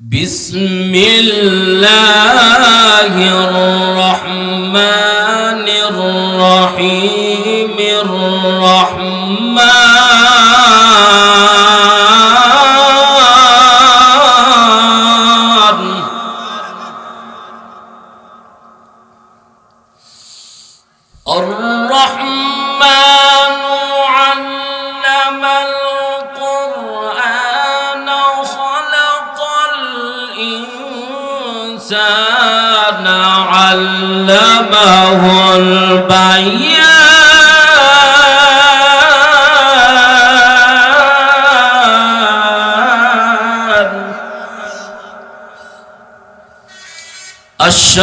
بسم الله الرحمن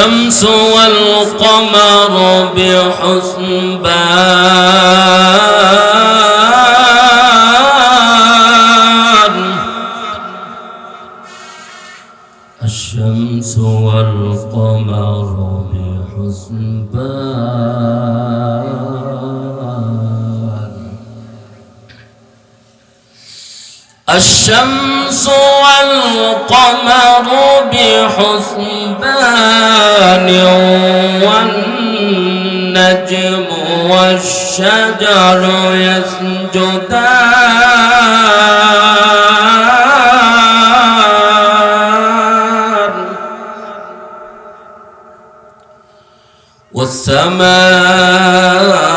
الشمس والقمر بحسبان الشمس والقمر بحسبان الشمس والقمر بحسبان والنجم والشجر يسجدان والسماء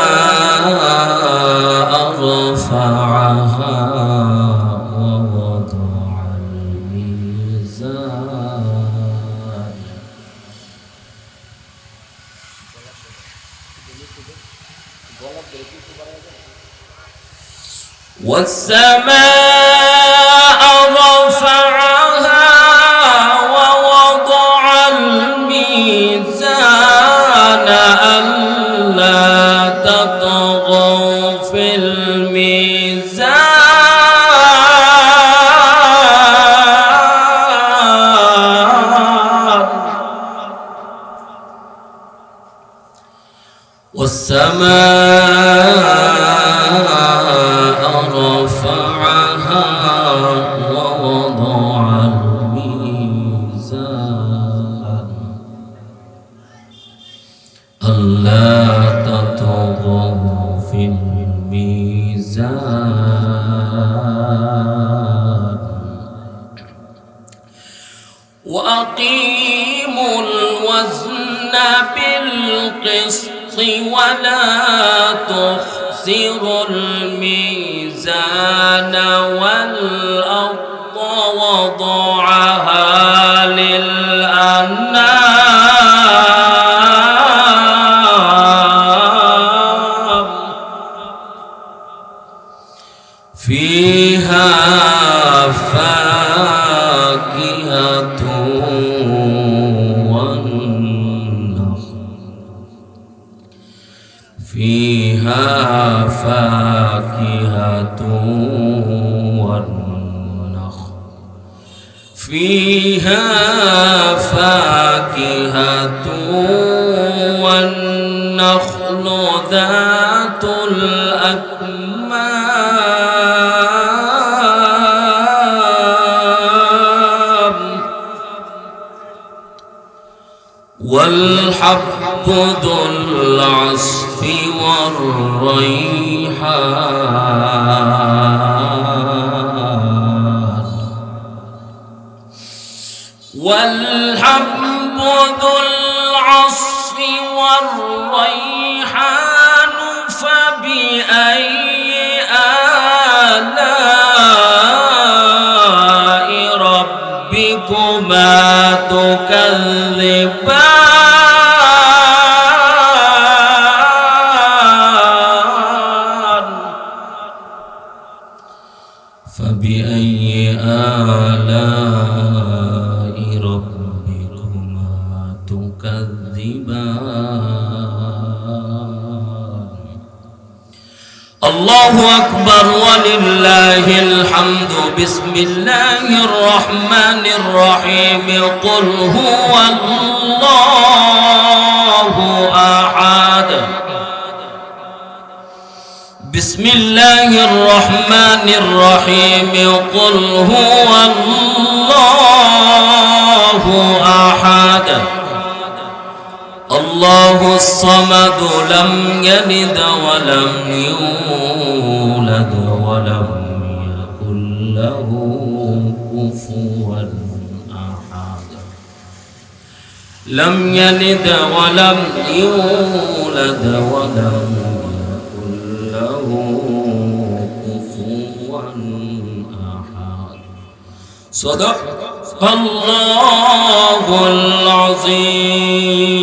والسماء رفعها والسماء رفعها ووضع الميزان. ألا تطغوا في الميزان. وأقيموا الوزن بالقسط ولا تخسروا الميزان والأرض والحب ذو العصف والريحان. والحب ذو العصف والريحان. الله أكبر ولله الحمد. بسم الله الرحمن الرحيم. قل هو الله أحد. بسم الله الرحمن الرحيم. قل هو الله الله الصمد لم يلد ولم يولد ولم يكن له كفوا أحد. لم يلد ولم يولد ولم يكن له كفوا أحد. صدق الله العظيم.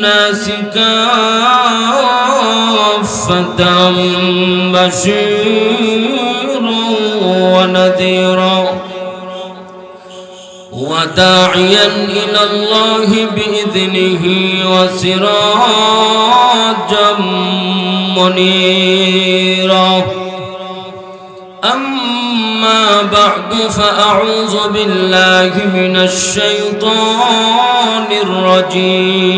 الناس كافة بشيرا ونذيرا وداعيا إلى الله بإذنه وسراجا منيرا. أما بعد فأعوذ بالله من الشيطان الرجيم.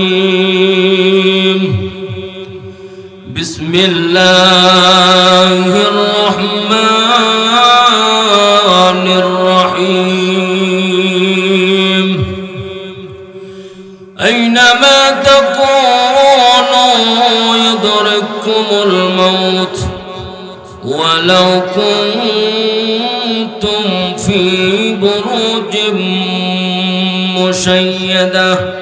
بسم الله الرحمن الرحيم. أينما تكونوا يدرككم الموت ولو كنتم في بروج مشيدة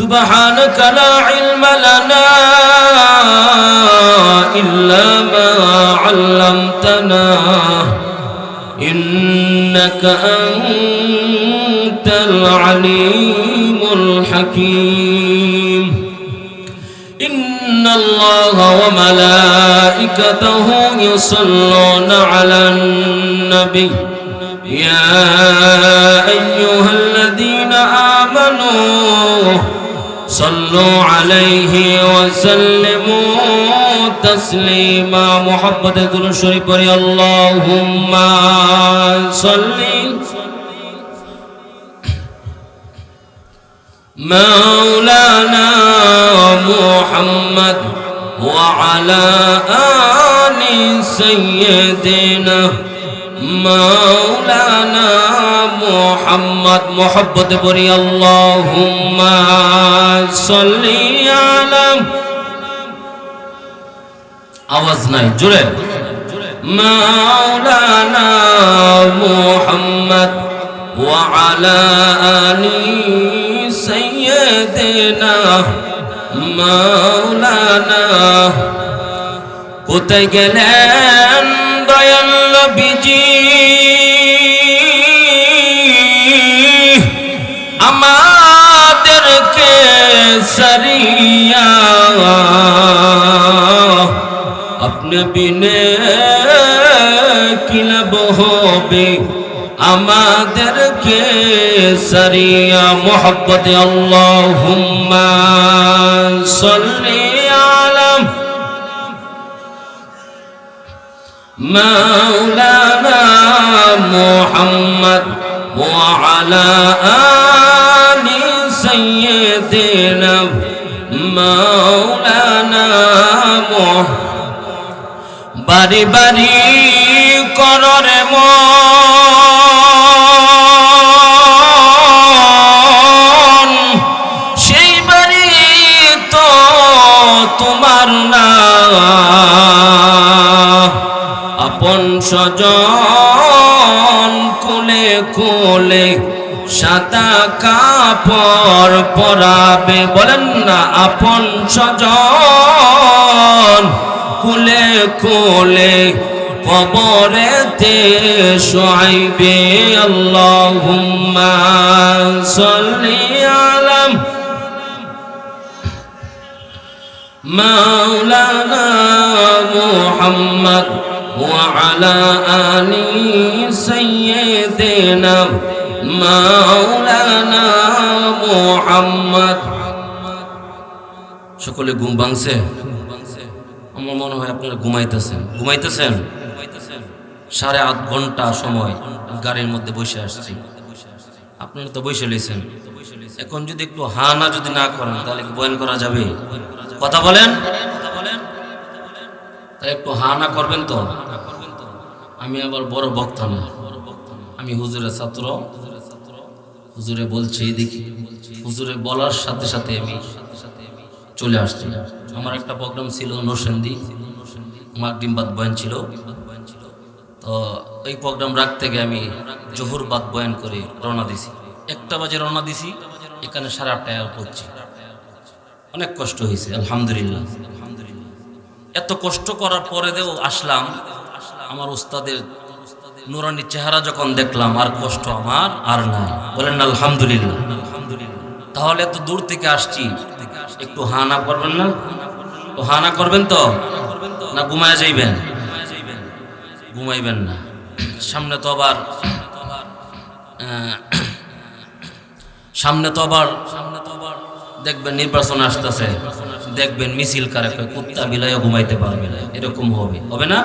سبحانك لا علم لنا إلا ما علمتنا إنك أنت العليم الحكيم إن الله وملائكته يصلون على النبي يا أيها الذين آمنوا صلوا عليه وسلموا تسليما. محبت ذو الشريف اللهم صلِّ. مولانا محمد وعلى آل سيدنا মৌলানা মোহাম্মদ মোহব্বত বলি আল্লাহুম্মা সাল্লি আলা আওয়াজ নাই জুড়ে মাওলানা মোহাম্মদ ওয়া আলা আলি সাইয়্যিদিনা মাওলানা। কোথায় গেলেন দয়া বিজি আমাদেরকে সরিয়া আপনি বিনে কিলাব হবে? আমাদেরকে সরিয়া মোহব্বত আল্লাহুম্মা সাল্লি مولانا محمد وعلى آل سيدنا مولانا محمد বাড়ি বাড়ি কররে মন সেই বাড়ি তো তোমার না স্বজন কুলে কুলে সাদা কাপড় পরাবে। বলেন না, আপন সজন কুলে কুলে কবরেতে তে আল্লাহুম্মা সাল্লি আলাম মাওলানা মুহাম্মদ। وعلى آل سيدنا مولانا محمد সকলে ঘুম ভাঙছে আমার মনে হয় আপনারা ঘুমাইতেছেন ঘুমাইতেছেন সাড়ে আট ঘন্টা সময় গাড়ির মধ্যে বসে আসছি আপনারা তো বসে লইছেন এখন যদি একটু হা না যদি না করেন তাহলে কি বয়ান করা যাবে কথা বলেন তাহলে একটু হা না করবেন তো? আমি আবার বড় বক্তা না। আমি হুজুরের ছাত্র। হুজুরে বলছি দেখি, হুজুরে বলার সাথে সাথে আমি চলে আসছি। আমার একটা প্রোগ্রাম ছিল নরসেন্দি আমার ডিমবাদ বয়ান ছিল। তো এই প্রোগ্রাম রাখতে গিয়ে আমি জহুর বাদ বয়ান করে রওনা দিছি একটা বাজে রওনা দিছি এখানে সাড়ে আটটায় পড়ছি অনেক কষ্ট হয়েছে, আলহামদুলিল্লাহ। এত কষ্ট করার পরে দেও আসলাম, আমার উস্তাদের নুরানির চেহারা যখন দেখলাম, আর কষ্ট আমার আর নাই। বলেন না আলহামদুলিল্লাহ। তাহলে এত দূর থেকে আসছি। একটু হানা করবেন না? তো হানা করবেন তো? না ঘুমায় যাইবেন? ঘুমাইবেন না। সামনে তো আবার সামনে তো আবার সামনে তো আবার দেখবেন নির্বাচন আসতেছে। দেখবেন মিছিল কারে কয়, কুত্তা বিলাইও ঘুমাইতে পারবে না। এরকম হবে। হবে না?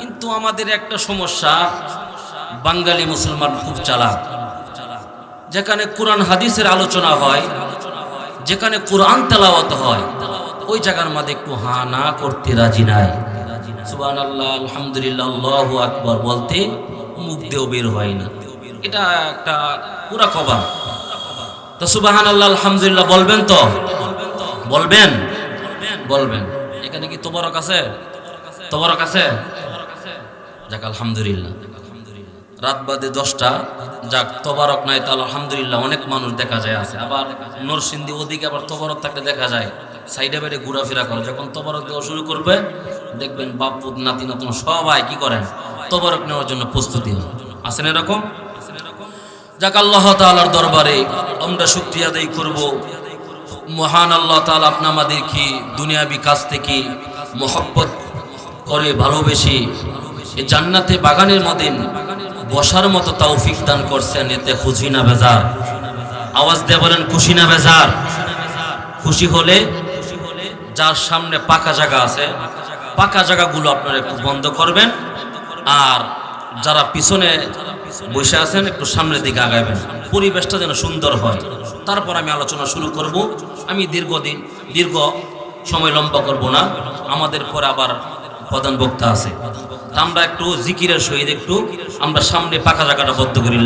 কিন্তু আমাদের একটা সমস্যা বাঙালি মুসলমান খুব চালাক। যেখানে কোরআন হাদিসের আলোচনা হয় যেখানে কোরআন তেলাওয়াত হয় ওই জায়গার মধ্যে একটু হা না করতে রাজি নাই। সুবান আল্লাহ আলহামদুলিল্লাহ আল্লাহু আকবর বলতে মুখ দিয়েও বের হয় না। এটা একটা পুরা কবার তো সুবাহান আল্লাহ আলহামদুলিল্লাহ বলবেন তো? বলবেন? বলবেন। এখানে কি তোবরক আছে? তোবরক আছে? যাক, আলহামদুলিল্লাহ। রাত বাদে দশটা। যাক, তোবারক নাই তাহলে আলহামদুলিল্লাহ, অনেক মানুষ দেখা যায় আছে। আবার নরসিংদী ওদিকে আবার তবারক থাকলে দেখা যায়। সাইডে বাইরে ঘোরাফেরা করে। যখন তবারক দেওয়া শুরু করবে, দেখবেন বাপ নাতি, নতুন সবাই কি করেন? তবারক নেওয়ার জন্য প্রস্তুতি হয় আছেন এরকম? যাক, আল্লাহ তাআলার দরবারে আমরা শুক্রিয়া আদায় করব। মহান আল্লাহ তাআলা আপনি আমাদেরকে দুনিয়াবি কাজ থেকে মোহব্বত করে ভালোবেসে এই জান্নাতে বাগানের মধ্যে বসার মতো তৌফিক দান করছেন। এতে খুশি না বেজার? আওয়াজ দিয়ে বলেন, খুশি না বেজার? খুশি হলে যার সামনে পাকা জায়গা আছে, পাকা জায়গাগুলো আপনারা একটু বন্ধ করবেন। আর যারা পিছনে বসে আছেন, একটু সামনের দিকে আগাবেন পরিবেশটা যেন সুন্দর হয়। তারপর আমি আলোচনা শুরু করব। আমি দীর্ঘদিন, দীর্ঘ সময় লম্বা করব না। আমাদের পরে আবার প্রধান বক্তা আছে। আমরা একটু জিকিরের সহিত একটু, আমরা সামনে পাকা জায়গাটা বদ্ধ করি।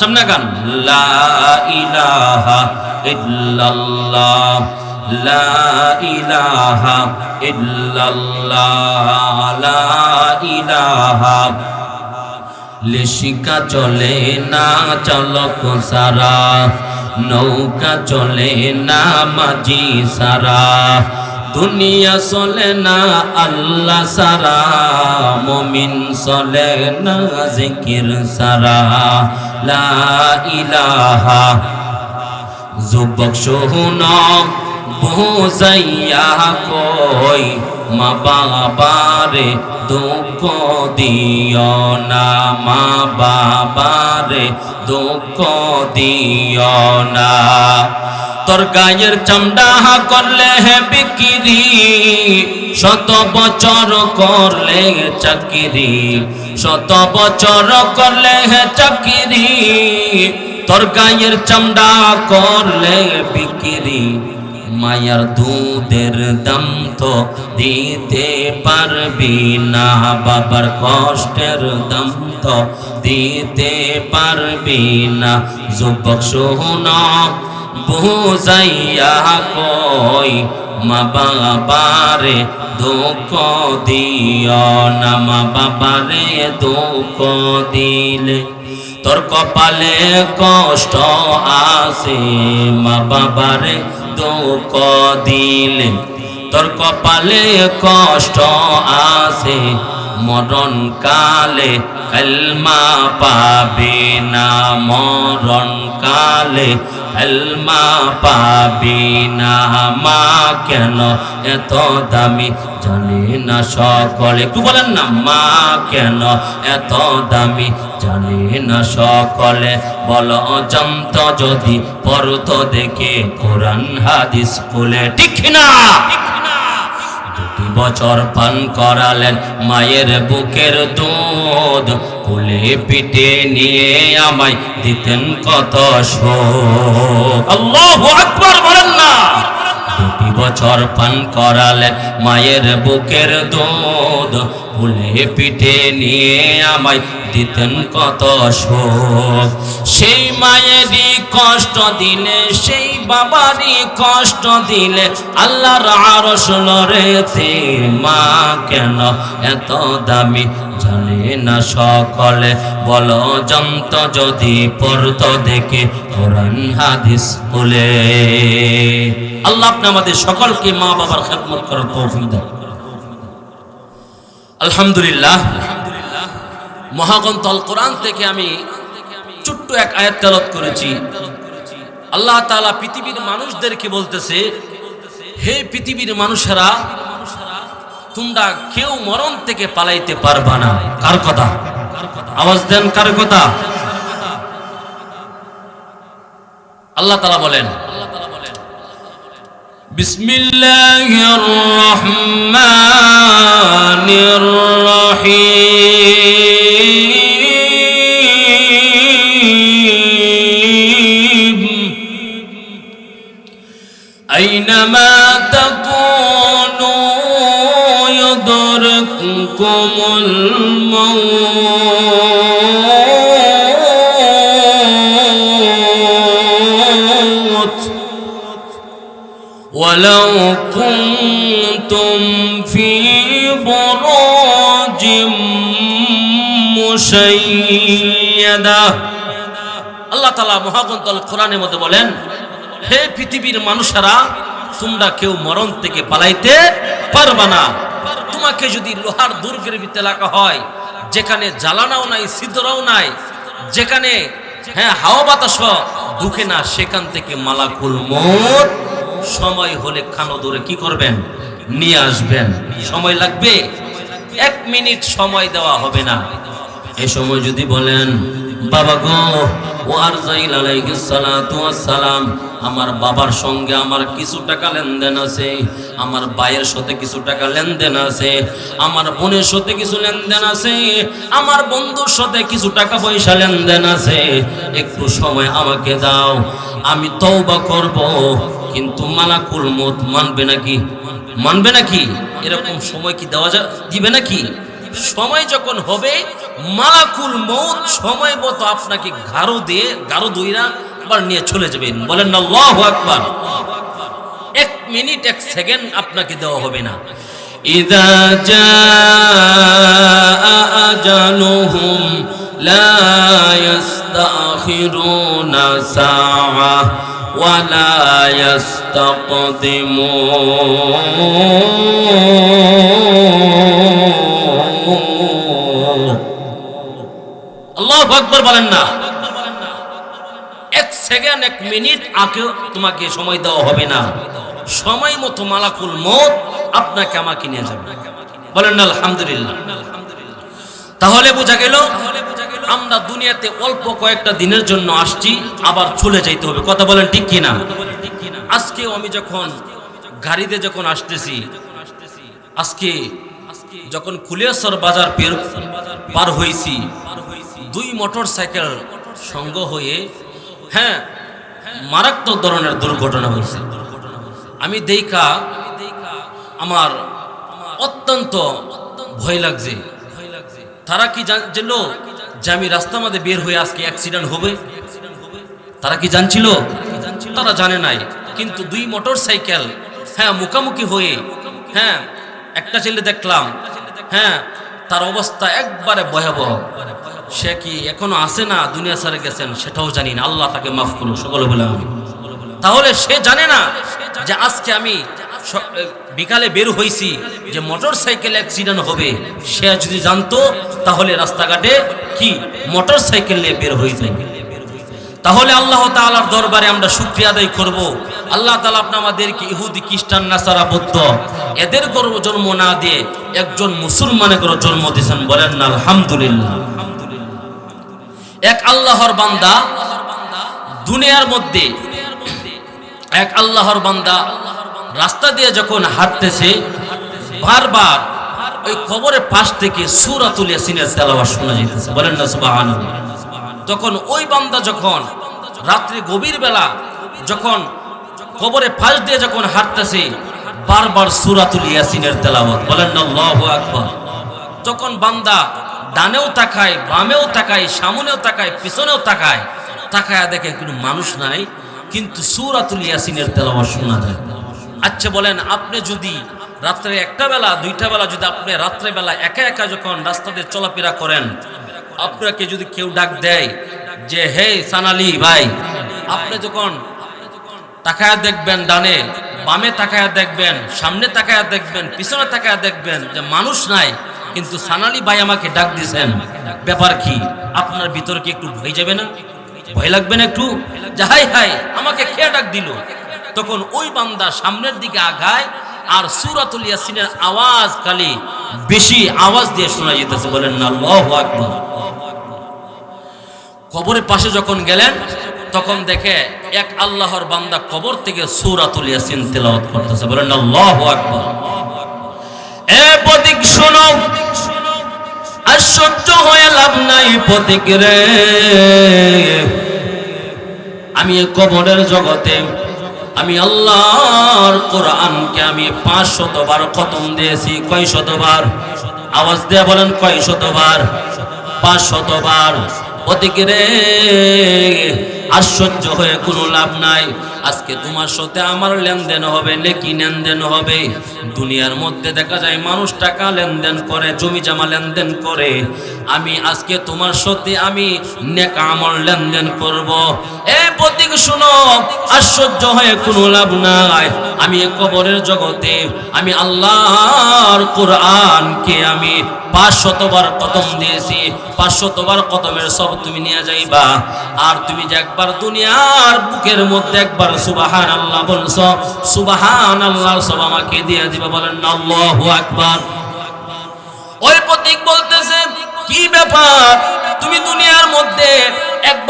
সামনে গান লা ইলাহা লা ইলাহা লা লেশিকা চলে না, চলক সারা। নৌকা চলে না, মাঝি সারা। দুনিয়া চলে না, আল্লাহ সারা। মমিন চলে না, জিকির সারা। লা ইলাহা। যুবক শুন বুঝাইয়া কই মা বাবারে দুঃখ দিও না মা বাবারে দুঃখ দিও না তোর গায়ের চামড়া করলে হে বিক্রি শত বছর করলে চাকরি শত বছর করলে হে চাকরি তোর গায়ের চামড়া করলে বিক্রি মায়ার দুধের দাম তো দিতে পারবি না, বাবার কষ্টের দাম তো দিতে পারবি না। যুবক সোহনা বুঝাইয়া কই, মা বাবারে দুঃখ দিও না, মা বাবারে দুঃখ দিলে তোর কপালে কষ্ট আসে মা বাবারে দুঃখ দিলে তোর কপালে কষ্ট আসে মরণ কালে কলমা পাবে না মরণ কালে কলমা পাবে না। মা কেন এত দামি জানে না সকলে। একটু বলেন না, মা কেন এত দামি জানে না সকলে। বল, অজন্ত যদি পরত দেখে কোরআন হাদিস স্কুলে ঠিক না দুটি বছর পান করালেন মায়ের বুকের দুধ। কুলে পিঠে নিয়ে আমায় দিতেন কত আল্লাহু আকবার বলেন না। দুটি বছর পান করালেন মায়ের বুকের দুধ। কুলে পিঠে নিয়ে আমায় দিতেন কত শোক। সেই মায়েরই কষ্ট দিলে, সেই বাবারই কষ্ট দিলে, আল্লাহর আরশ লড়েতে মা কেন এত দামি? জানে না সকলে। বলো যন্ত যদি পড়তো দেখে কোরআন, হাদিস, বলে। আল্লাহ আপনি আমাদের সকলকে মা বাবার খেদমত করার তৌফিক দেন। আলহামদুলিল্লাহ। মহাগ্রন্থ আল কোরআন থেকে আমি ছোট্ট এক আয়াত তেলত করেছি। আল্লাহ তালা পৃথিবীর মানুষদেরকে বলতেছে, হে পৃথিবীর মানুষেরা, তোমরা কেউ মরণ থেকে পালাইতে পারবা না। কার কথা? আওয়াজ দেন কার কথা? আল্লাহ তালা বলেন بسم الله الرحمن الرحيم. أينما تكونوا يدرككم الموت ولو كنتم في بروج مشيدة আল্লাহ তালা মহাগ্রন্থ কোরআনের মধ্যে বলেন হে পৃথিবীর মানুষেরা তোমরা কেউ মরণ থেকে পালাইতে পারবা না তোমাকে যদি লোহার দুর্গের ভিতরে রাখা হয় যেখানে জ্বালানাও নাই সিদ্ধরাও নাই যেখানে হ্যাঁ হাওয়া বাতাস ঢুকে না সেখান থেকে মালাকুল মত সময় হলে খানো দূরে কি করবেন? নিয়ে আসবেন। সময় লাগবে? এক মিনিট সময় দেওয়া হবে না। এ সময় যদি বলেন, বাবা গো সালাম, আমার বাবার সঙ্গে আমার কিছু টাকা লেনদেন আছে, আমার ভাইয়ের সাথে কিছু টাকা লেনদেন আছে, আমার বোনের সাথে কিছু লেনদেন আছে, আমার বন্ধুর সাথে কিছু টাকা পয়সা লেনদেন আছে, একটু সময় আমাকে দাও, আমি তওবা করব। কিন্তু মালাকুল মত মানবে নাকি? মানবে নাকি? এরকম সময় কি দেওয়া যা দিবে নাকি? সময় যখন হবে, মালাকুল মত সময় মতো আপনাকে গারো দিয়ে, গারো দইরা আবার নিয়ে চলে যাবেন। বলেন না আল্লাহু আকবার। এক মিনিট, এক সেকেন্ড আপনাকে দেওয়া হবে না। ইদা জাআ আজালুহুম লা ইস্তাখিরুনা সাআ ولا يستقدمون আল্লাহ আকবর বলেন না এক সেকেন্ড এক মিনিট আগে তোমাকে সময় দেওয়া হবে না সময় মতো মালাকুল মত আপনাকে আমাকে নিয়ে যাবে বলেন না আলহামদুলিল্লাহ তাহলে বোঝা গেল, আমরা দুনিয়াতে অল্প কয়েকটা দিনের জন্য আসছি, আবার চলে যাইতে হবে। কথা বলেন ঠিক কিনা? আজকে আমি যখন গাড়িতে যখন আসতেছি, আজকে যখন কুলিয়াসর বাজার পের পার হয়েছি দুই মোটর সাইকেল সঙ্গ হয়ে হ্যাঁ মারাত্মক ধরনের দুর্ঘটনা হয়েছে। আমি দেখা আমার অত্যন্ত ভয় লাগছে। তারা কি জানছিল যে আমি রাস্তার মধ্যে বের হয়ে আজকে অ্যাক্সিডেন্ট হবে? তারা কি জানছিল? তারা জানে নাই। কিন্তু দুই মোটর সাইকেল হ্যাঁ মুখামুখি হয়ে হ্যাঁ একটা ছেলে দেখলাম হ্যাঁ তার অবস্থা একবারে ভয়াবহ। সে কি এখনও আসে না দুনিয়া সারে গেছেন? সেটাও জানি না। আল্লাহ তাকে মাফ করুন সকলে বলে আমি তাহলে সে জানে না যে আজকে আমি বিকালে বের হয়েছি যে মোটর সাইকেল অ্যাক্সিডেন্ট হবে। সে যদি জানতো, তাহলে রাস্তাঘাটে কি? মোটর সাইকেল নিয়ে বের হয়ে যাবে তাহলে আল্লাহ তাআলার দরবারে আমরা শুক্রিয়া আদায় করব। আল্লাহ তাআলা আপনি আমাদেরকে ইহুদি, খ্রিস্টান, নাসারা বৌদ্ধ, এদের গর্ব জন্ম না দিয়ে একজন মুসলমানের করে জন্ম দিয়েছেন বলেন না, আলহামদুলিল্লাহ। এক আল্লাহর বান্দা দুনিয়ার মধ্যে, এক আল্লাহর বান্দা রাস্তা দিয়ে যখন হাঁটতেছে, বারবার ওই কবরের পাশ থেকে সুরাতুল ইয়াসিনের তেলাওয়াত শোনা যাইতেছে। বলেন না, সুবহানাল্লাহ। তখন ওই বান্দা যখন রাত্রি গভীর বেলা যখন কবরে ফাঁস দিয়ে যখন হাঁটতেছে, বারবার সুরাতুল ইয়াসিনের তেলাওয়াত। বলেন না, আল্লাহু আকবার। যখন বান্দা ডানেও তাকায়, বামেও তাকায়, সামনেও তাকায়, পিছনেও তাকায় তাকায় দেখে কোনো মানুষ নাই, কিন্তু সুরাতুল ইয়াসিনের তেলাওয়াত শোনা যায়। আচ্ছা বলেন, আপনি যদি রাত্রে একটা বেলা, দুইটা বেলা যদি আপনি রাত্রে বেলা একা একা যখন রাস্তাতে চলাফেরা করেন, আপনাকে যদি কেউ ডাক দেয় যে, হে সানালি ভাই, আপনি যখন তাকায়া দেখবেন ডানে, বামে তাকায়া দেখবেন, সামনে তাকায়া দেখবেন, পিছনে তাকায়া দেখবেন যে মানুষ নাই, কিন্তু সানালি ভাই আমাকে ডাক দিয়েছেন। ব্যাপার কি? আপনার ভিতরে কি একটু ভয় যাবে না? ভয় লাগবে না একটু? যে হাই হাই আমাকে কে ডাক দিল? তখন ওই বান্দা সামনের দিকে আগায় আর সুরাতুল ইয়াসিনের আওয়াজ খালি বেশি আওয়াজ দিয়ে শোনা যেতেছে। বলেন না আল্লাহু আকবার। কবরের পাশে যখন গেলেন, তখন দেখে এক আল্লাহর বান্দা কবর থেকে সূরাতুল ইয়াসিন তেলাওয়াত করতেছে। বলেন না আল্লাহু আকবার। এ প্রতীক শোনো, আশ্চর্য হয়ে লাভ নাই প্রতীক রে। আমি কবরের জগতে আমি আল্লাহর কোরআনকে আমি পাঁচ শতবার খতম দিয়েছি। কয় শতবার আওয়াজ দিয়ে বলেন কয় শতবার পাঁচ শতবার অতিকে রে আশ্চর্য হয়ে কোনো লাভ নাই। আজকে তোমার সাথে আমার লেনদেন হবে, নেকি লেনদেন হবে। দুনিয়ার মধ্যে দেখা যায় মানুষ টাকা লেনদেন করে জমি জমা লেনদেন করে। আমি আজকে তোমার সাথে আমি নেকা আমল লেনদেন করব। এ প্রতীক শুনো, আশ্চর্য হয়ে কোনো লাভ নাই। আমি কবরের জগতে, আমি আল্লাহর কোরআনকে আমি পাঁচ শতবার কদম দিয়েছি। পাঁচ শতবার কদমের সব তুমি নিয়ে যাইবা। আর তুমি যে দুনিয়ার বুকের মধ্যে একবার সুবাহান আল্লাহ বলছ সুবাহান আল্লাহ সব আমাকে দিয়ে দিবে, বলেন আল্লাহ একবার ওই প্রতীক বলতেছে, কি ব্যাপার? তুমি দুনিয়ার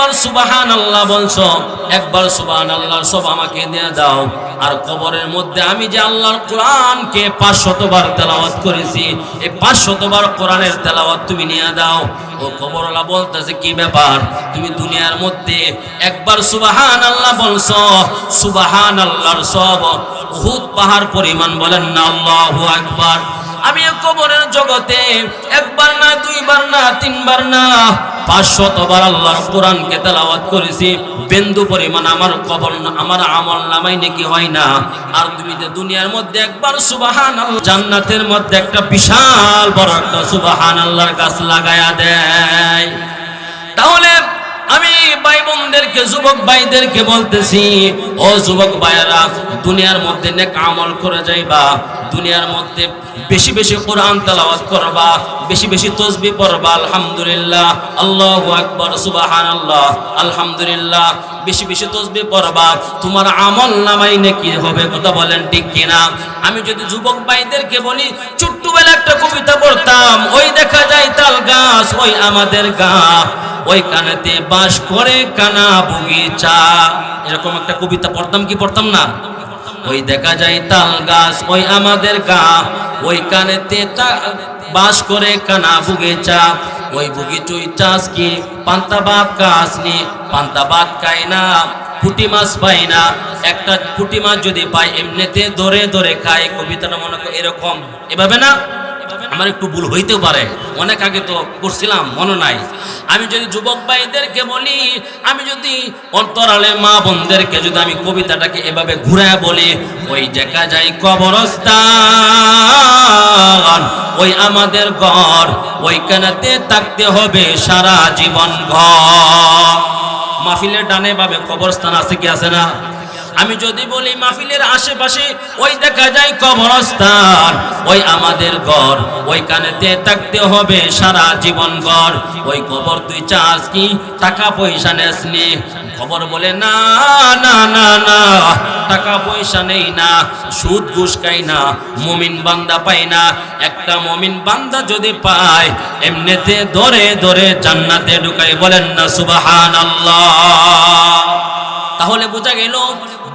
একবার সুবাহান আল্লাহ বলছো, একবার সুবাহান আল্লাহর সব আমাকে দিয়ে দাও। আর কবরের মধ্যে আমি যে আল্লাহর কোরআনকে পাঁচ শতবার তেলাওয়াত করেছি, এই পাঁচ শতবার কোরআনের তেলাওয়াত তুমি নিয়ে দাও। ও কবরওয়ালা বলতেছে, কি ব্যাপার? তুমি দুনিয়ার মধ্যে একবার সুবাহান আল্লাহ বলছো সুবাহান আল্লাহর সব উহুদ পাহাড় পরিমাণ বলেন না, আল্লাহু আকবার। আমি কবরের জগতে, একবার না, দুইবার না, তিনবার না, পাঁচশতবার আল্লাহর কোরআনকে তেলাওয়াত করেছি। বিন্দু পরিমাণ আমার কবর আমার আমল নামাই নাকি হয় না। আর তুমি যে দুনিয়ার মধ্যে একবার সুবাহান জান্নাতের মধ্যে একটা বিশাল বড় একটা সুবাহান আল্লাহর গাছ লাগায়া দেয়। তাহলে আমি ভাই বোনদেরকে যুবক ভাইদেরকে বলতেছি, ও যুবক ভাইয়েরা, দুনিয়ার মধ্যে নেক আমল করে যাইবা, দুনিয়ার মধ্যে বেশি বেশি কোরআন তেলাওয়াত করবা, বেশি বেশি তসবি পড়বা, আলহামদুলিল্লাহ, আল্লাহু আকবার, সুবহানাল্লাহ, আলহামদুলিল্লাহ, বেশি বেশি তসবি পড়বা, তোমার আমল নামাই নাকি হবে কথা বলেন ঠিক কিনা? আমি যদি যুবক ভাইদেরকে বলি ছোট্টবেলা একটা কবিতা পড়তাম, ওই দেখা যায় তাল গাছ, ওই আমাদের গা। ওই কানেতে বাস করে কানা বগিচা এরকম একটা কবিতা পড়তাম কি পড়তাম না? ওই দেখা যায় তাল গাছ, ওই আমাদের গা। ওই কানেতে বাস করে কানা বুগিচা ওই বুগি চুই চাষ কি? পান্তা ভাত কাজ নি পান্তা ভাত খাই না, পুটি মাছ পাই না। একটা পুটি মাছ যদি পাই, এমনিতে ধরে ধরে খায় কবিতাটা মনে করো এরকম। এভাবে না? আমার একটু ভুল হইতেও পারে। অনেক আগে তো করছিলাম, মনে নাই। আমি যদি যুবক ভাইদেরকে বলি, আমি যদি অন্তরালে মা বোনদেরকে যদি আমি কবিতাটাকে এভাবে ঘুরায় বলি, ওই দেখা যায় কবরস্থান, ওই আমাদের ঘর, ওইখানেতে থাকতে হবে সারা জীবন ঘর। মাহফিলের ডানে ভাবে কবরস্থান আছে কি আছে না? আমি যদি বলি মাহফিলের আশেপাশে, ওই দেখা যায় কবরস্থান। ওই আমাদের ঘর ওই কানেতে থাকতে হবে সারা জীবন ঘর ওই কবর তুই চাস কি? টাকা পয়সা নেসনি খবর বলে, না না না না, টাকা পয়সা নেই না, সুদ ঘুষ খাই না, মমিন বান্দা পাই না। একটা মমিন বান্দা যদি পায়, এমনিতে ধরে ধরে জান্নাতে ঢুকাই বলেন না সুবাহান তাহলে বোঝা গেল,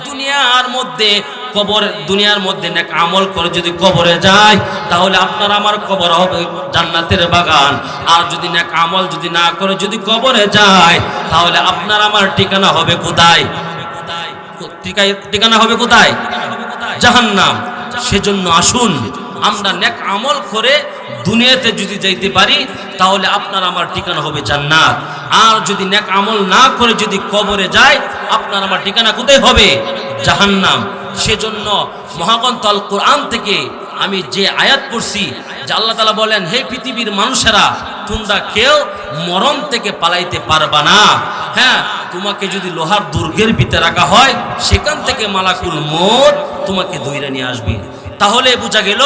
দুনিয়ার মধ্যে, কবর দুনিয়ার মধ্যে নেক আমল করে যদি কবরে যায়, তাহলে আপনার আমার কবর হবে জান্নাতের বাগান। আর যদি নেক আমল যদি না করে যদি কবরে যায়, তাহলে আপনার আমার ঠিকানা হবে কোথায়? ঠিকানা হবে কোথায়? জাহান্নাম। সেজন্য আসুন। আমরা নেক আমল করে দুনিয়াতে যদি যাইতে পারি, তাহলে আপনার আমার ঠিকানা হবে জান্নাত। আর যদি নেক আমল না করে যদি কবরে যায় আপনার আমার ঠিকানা কোথায় হবে? জাহান্নাম। সেজন্য মহাগ্রন্থ আল কোরআন থেকে আমি যে আয়াত পড়ছি, যে আল্লাহ তালা বলেন, হে পৃথিবীর মানুষেরা, তোমরা কেউ মরণ থেকে পালাইতে পারবা না। হ্যাঁ তোমাকে যদি লোহার দুর্গের ভিতরে রাখা হয়, সেখান থেকে মালাকুল মত তোমাকে দইরা নিয়ে আসবে। তাহলে বোঝা গেল,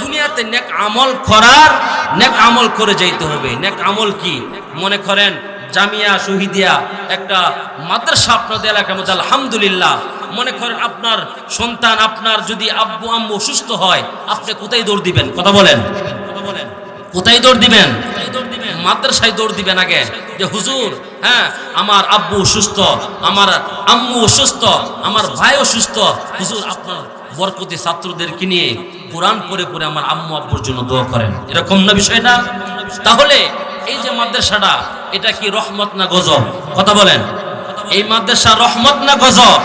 দুনিয়াতে নেক আমল করার, নেক আমল করে যাইতে হবে। নেক আমল কি? মনে করেন, জামিয়া, শহীদিয়া, একটা মাদ্রাসা আপনাদের এলাকার মধ্যে, আলহামদুলিল্লাহ। মনে করেন আপনার সন্তান, আপনার যদি আব্বু, আম্মু অসুস্থ হয়, আপনি কোথায় দৌড় দিবেন? কথা বলেন। কথা বলেন কোথায় দৌড় দিবেন? মাদ্রাসায় দৌড় দিবেন আগে। যে, হুজুর হ্যাঁ আমার আব্বু অসুস্থ, আমার আম্মু অসুস্থ, আমার ভাই অসুস্থ। হুজুর, আপনার বরকতি ছাত্রদেরকে নিয়ে কোরআন পড়ে পড়ে আমার আম্মু আব্বুর জন্য দোয়া করেন। এরকম না বিষয়টা? তাহলে এই যে মাদ্রাসাটা, এটা কি রহমত না গজব? কথা বলেন। এই মাদ্রাসা রহমত না গজব?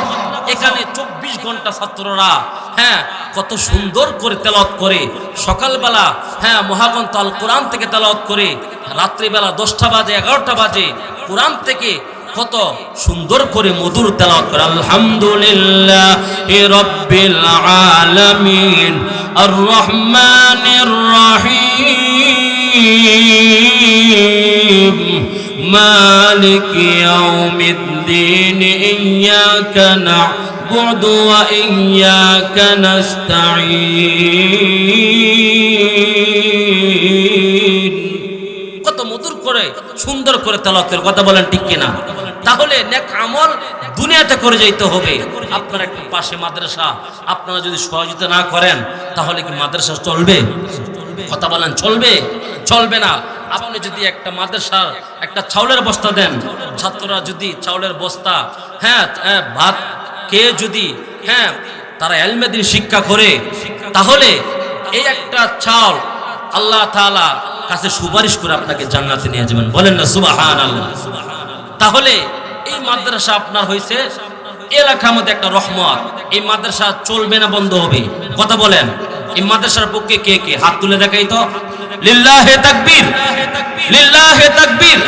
এখানে চব্বিশ ঘণ্টা ছাত্ররা হ্যাঁ কত সুন্দর করে তেলাওয়াত করে। সকালবেলা হ্যাঁ মহাগ্রন্থ আল কোরআন থেকে তেলাওয়াত করে। রাত্রিবেলা দশটা বাজে, এগারোটা বাজে। কোরআন থেকে কত সুন্দর করে মধুর তেলাওয়াত করে আলহামদুলিল্লাহ রব্বিল আলামিন আর রহমানির রহিম مالك يوم الدين إياك نعبد وإياك نستعين কত মধুর করে সুন্দর করে তেলাওয়াতের কথা বলেন ঠিক কিনা তাহলে নেক আমল দুনিয়াতে করে যাইতে হবে। আপনার একটা পাশে মাদ্রাসা আপনারা যদি সহযোগিতা না করেন তাহলে কি মাদ্রাসা চলবে? কথা বলেন চলবে? চলবে না। আপনি যদি একটা মাদ্রাসার একটা চাউলের বস্তা দেন ছাত্ররা যদি চাউলের বস্তা হ্যাঁ হ্যাঁ, ভাত কে যদি হ্যাঁ তারা এলমেদিন শিক্ষা করে তাহলে এই একটা চাউল আল্লাহ তাআলা কাছে সুপারিশ করে আপনাকে জান্নাতে নিয়ে যাবেন। বলেন না সুবাহান আল্লাহ তাহলে এই মাদ্রাসা আপনার হয়েছে এলাকার মধ্যে একটা রহমত। এই মাদ্রাসা চলবে না, বন্ধ হবে। কথা বলেন, এই মাদ্রাসার পক্ষে কে কে? হাত তুলে দেখাই তো। লিল্লাহে তাকবীর লিল্লাহে তাকবীর।